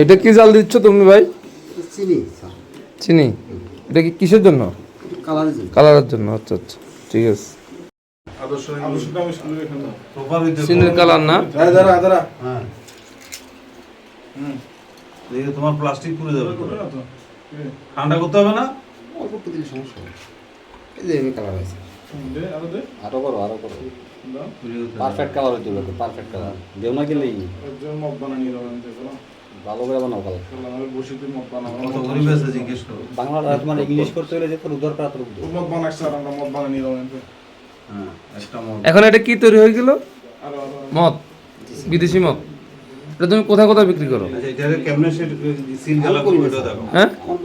এটা কি জাল দিচ্ছ তুমি ভাই? চিনি চিনি? এটা কি কিসের জন্য? কালারের জন্য। আচ্ছা আচ্ছা ঠিক আছে। চিনির কালার না? হ্যাঁ। তোমার প্লাস্টিক পুড়ে যাবে। ঠান্ডা করতে হবে না? অল্প দিলে সমস্যা এই যে এমনি কালার আছে আরও করো আরও করো। পারফেক্ট কালার হইতে পারফেক্ট কালার দেও না গেলেই। ভালো করে বানাও জিজ্ঞেস করো বাংলা তোমার ইংলিশ করতে গেলে যে তোর উদ্ধার করা তোর উদ্ধার হ্যাঁ একটা মত এখন এটা কি তৈরি হয়ে গেল? মদ বিদেশি মদ। এটা তুমি কোথায় কোথায় বিক্রি করো? আচ্ছা হ্যাঁ? আমার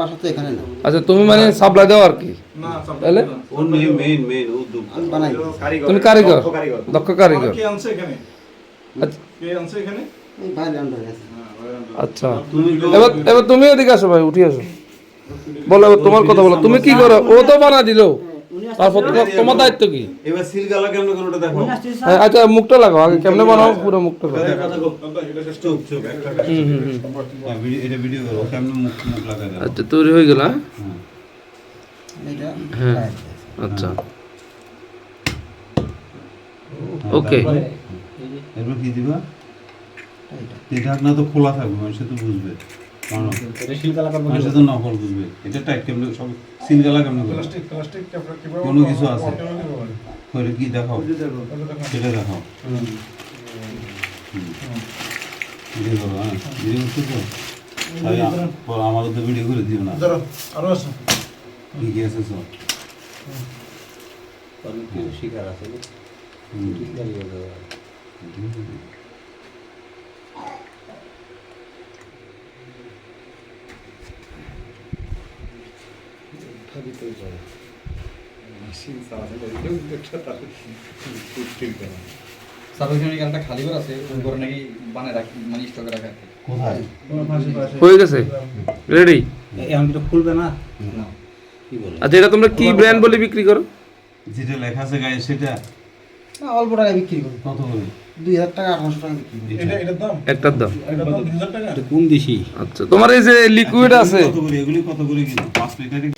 আচ্ছা তুমি মানে সাপ্লাই দাও আর কি। তাহলে? বানাই। তুমি কারিগর দক্ষ কারিগর। কে আচ্ছা, আচ্ছা। এবার এবার তুমি এদিকে আসো ভাই উঠে আসো। বলো এবার তোমার কথা বলো। তুমি কি করো? ও তো বানা দিলো। তারপর তোমার তোমার দায়িত্ব কি? এবার সিল গালা কেমনে করে ওটা দেখো। হ্যাঁ, আচ্ছা মুখটা লাগাও আগে কেমনে বানাও পুরো মুখটা হ্যাঁ, এটা ভিডিও করো কেমনে মুখ মুখ লাগায় আচ্ছা তৈরি হয়ে গেল হ্যাঁ? হ্যাঁ আচ্ছা। ওকে এরপর কি দিবা? এই ঢাকনা তো খোলা থাকবে মানুষ তো বুঝবে। কারণ মানুষ তো নকল বুঝবে। এটা টাইট কেমনে সব সিল গালা কেমনে কোনো কিছু আছে? করে কি দেখাও? সেটা দেখাও। ভিডিও করো হ্যাঁ? ভিডিও তো? আমারও তো ভিডিও করে দিও না। ধরো আরও আছে। কি কি আছে সব? শিকার আছে। হুম। সার্বজনীন একটা খালি ঘর আছে ওই ঘরে নাকি বানায় রাখি মানে স্টকে রাখা কোথায়? হয়ে গেছে? রেডি এখন তো খুলবে না? না। কি বলে? আচ্ছা এটা তোমরা কি ব্র্যান্ড বলে বিক্রি করো? যেটা লেখা আছে গায়ে সেটা? অল্প টাকায় বিক্রি করি। কত করে? দুই হাজার টাকা আঠারোশো টাকা বিক্রি করি। একটার দাম? আচ্ছা তোমার এই যে লিকুইড আছে। কত করে? এগুলি কত করে কিনো পাঁচ লিটারই